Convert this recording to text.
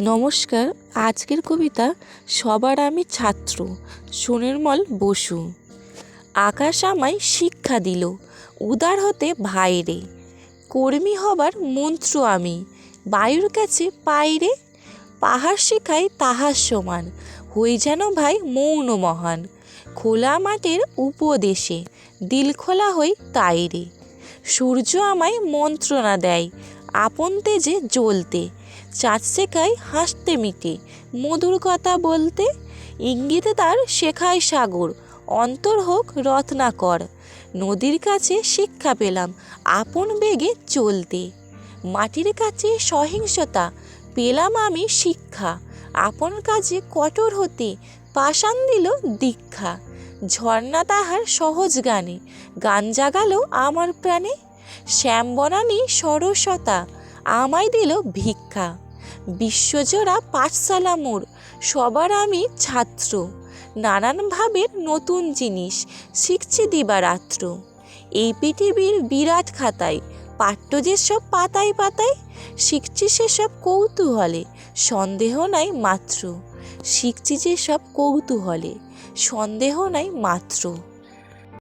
নমস্কার, আজকের কবিতা সবার আমি ছাত্র, সুনির্মল বসু। আকাশ আমায় শিক্ষা দিল, উদার হতে ভাইরে। কর্মী হবার মন্ত্র আমি, বায়ুর কাছে পাইরে। পাহাড় শিখাই তাহার সমান, হই যেন ভাই মৌন মহান। খোলা মাঠের উপদেশে দিল খোলা হই তাইরে। সূর্য আমায় মন্ত্রণা দেয় আপন তেজে জ্বলতে, চাঁদ শেখায় হাসতে মিটে। মধুর কথা বলতে ইঙ্গিতে তার শেখায় সাগর, অন্তর হোক রত্নাকর। নদীর কাছে শিক্ষা পেলাম আপন বেগে চলতে। মাটির কাছে সহিংসতা, পেলাম আমি শিক্ষা। আপন কাজে কঠোর হতে পাষাণ দিল দীক্ষা। ঝর্ণা তাহার সহজ গানে, গান জাগালো আমার প্রাণে শ্যামবনানী সরসতা আমায় দিল ভিক্ষা। বিশ্বজোড়া পাঠশালা মোর, সবার আমি ছাত্র। নানান ভাবের নতুন জিনিস শিখছি দিবারাত্র। এই পৃথিবীর বিরাট খাতায়, পাঠ্য যেসব পাতায় পাতায়, শিখছি সেসব কৌতূহলে, সন্দেহ নাই মাত্র। শিখছি যেসব কৌতূহলে, সন্দেহ নাই মাত্র।